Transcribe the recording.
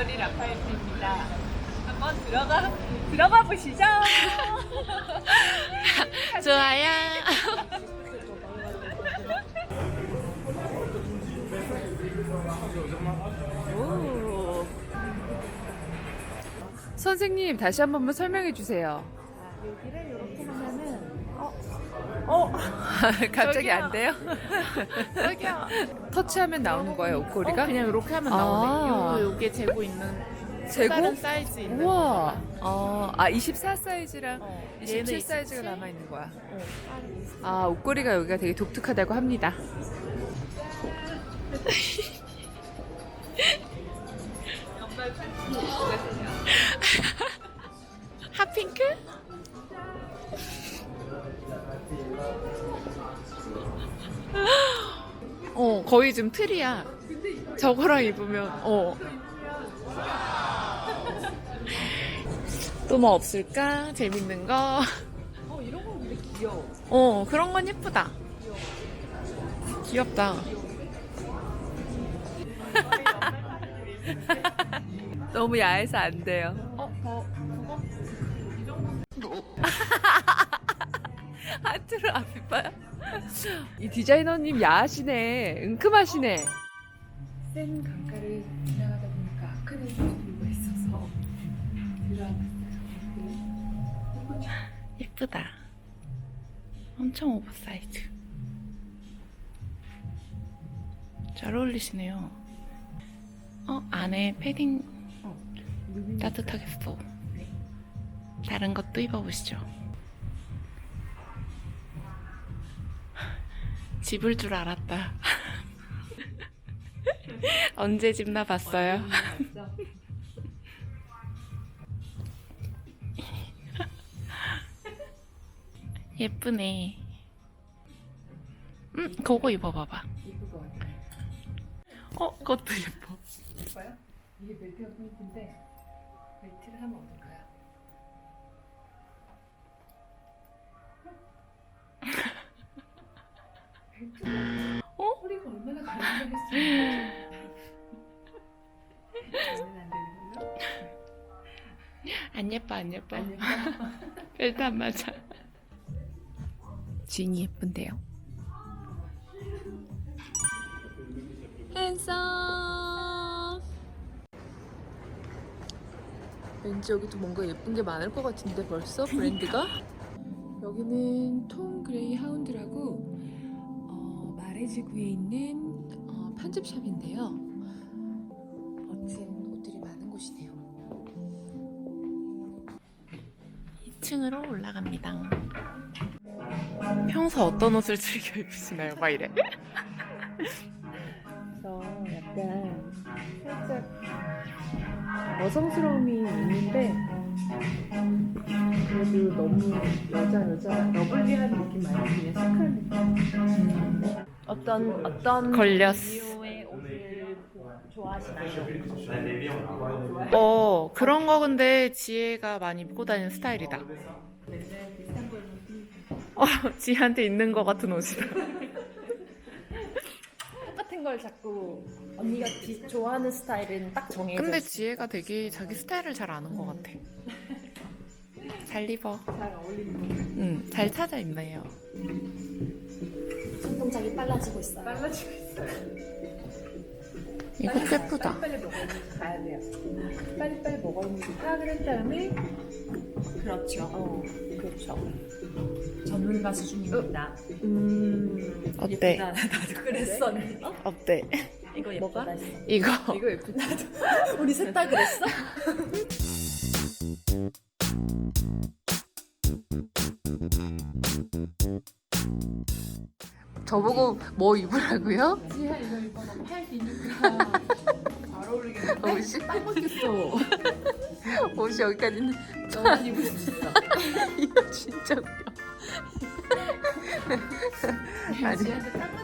우리 라파엘트입니다. 한번 들어가 들어가 보시죠. 좋아요. 오. 선생님 다시 한 번만 설명해 주세요. 여기를 이렇게 하면은 어 갑자기 저기요. 안 돼요? 여기요. 터치하면 나오는 거예요 옷걸이가? 어, 그냥 이렇게 하면 아. 나오네. 요 요게 재고 있는 재고? 다른 사이즈 있는. 우와. 어, 아, 24 사이즈랑 어, 27 얘는 사이즈가 27? 남아 있는 거야. 어. 아, 옷걸이가 여기가 되게 독특하다고 합니다. 핫핑크? 어, 거의 좀 틀이야. 저거랑 입으면, 어. 또 뭐 없을까? 재밌는 거. 어 이런 거 근데 귀여워. 어, 그런 건 예쁘다. 귀엽다. 너무 야해서 안 돼요. 어, 더 그거? 하트를 앞에 봐요. 이 디자이너님 야하시네. 은큼하시네. 센 강가를 지나가다 보니까 아크네 소리가 있어서 들어봤어요. 예쁘다. 엄청 오버사이즈. 잘 어울리시네요. 어, 안에 패딩 따뜻하겠어. 다른 것도 입어보시죠. 집을 줄 알았다. 언제 집 나봤어요? 예쁘네. 음, 그거 입어봐봐. 어, 그것도 예뻐. 이게 벨트가 포인트인데 벨트를 하면 어떨까 안 예뻐, 안 예뻐. 안 예뻐? 벨트 안 맞아. 주인이 예쁜데요. 핸섬 왠지 여기도 뭔가 예쁜 게 많을 것 같은데 벌써 브랜드가 여기는 톰 그레이 하운드라고 어, 마레지구에 있는 어, 편집샵인데요 멋진 옷들이 많은 곳이네요 2층으로 올라갑니다. 평소 어떤 옷을 즐겨 입으시나요? 막 이래. 그래서 약간 살짝 여성스러움이 있는데 그래도 너무 여자 여자 러블리한 느낌 말고 그냥 시크한 느낌 어떤 어떤 걸렸어. 옷을 좋아하시나요? 어, 그런 거 근데 지혜가 많이 입고 다니는 스타일이다. 어, 지혜한테 있는 거 같은 옷이다. 똑같은 걸 자꾸 언니가 비- 좋아하는 스타일은 딱 정해져 근데. 지혜가 되게 자기 스타일을 잘 아는 것 같아. 잘 입어. 잘 어울리는 거 응, 잘 찾아 입네요. 손동작이 빨라지고 있어요. 빨라지고 있어요 이것도 예쁘다. 빨리빨리 먹어주면서 가야 돼요 빨리빨리 먹어주면서 파악을 한 다음에 그렇죠. 어 그렇죠 전문가 수준입니다. 음 어때? 예쁘다. 나도 그랬었는데. 어? 어때? 이거 뭐가? 예쁘다. 했어. 이거. 이거 예쁘다 우리 셋 다 그랬어? 저보고 뭐 입으라고요? 지혜야 이거 입어. 팔 기니까 잘 어울리겠는데? 옷이 딱 맞겠어. 옷이 여기까지는 너만 입을 수 있어. 이거 진짜 웃겨 아니. 지혜한테 딱.